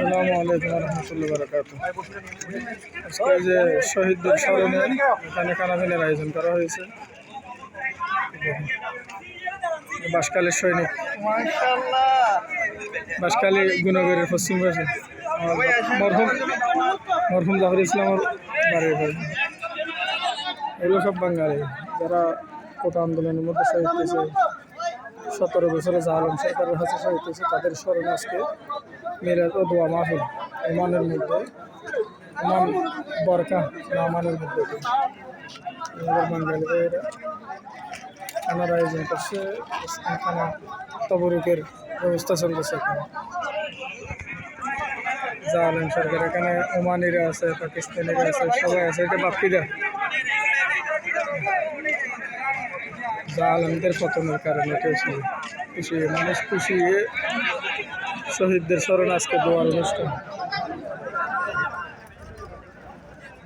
আসসালামু আলাইকুম রহমতুল্লাহ বারকাত আজকে যে শহীদদের স্মরণে এখানে কানাভিনের আয়োজন করা হয়েছে। দেখুন, বাঁশকালের সৈনিক। বাঁশকালী গুণগরের পশ্চিম পাশে। মরহুম মরহুম জাফর ইসলামের বাড়ির এগুলো সব বাঙালি। যারা কোটা আন্দোলনের মধ্যে হয়েছে। সতেরো বছরে জাহালম সরকারের হাতে হয়েছে, তাদের স্মরণে আজকে মিরাজ ও দোয়া মাহফিল। ওমানের মধ্যে ওমান বরকা না ওমানের মধ্যে আমাদের বাঙালি ভাইয়েরা খানার আয়োজন করছে ইসলাম খানা তবরুকের ব্যবস্থা চলতেছে এখানে। জাহালম সরকার এখানে ওমানিরা আছে, পাকিস্তানিরা আছে, সবাই আছে, এটা বাপ্পিরা। জাহালমদের পতনের কারণে খুশি খুশি মানুষ খুশি শহীদদের স্মরণ আজকে দেওয়ার অনুষ্ঠান।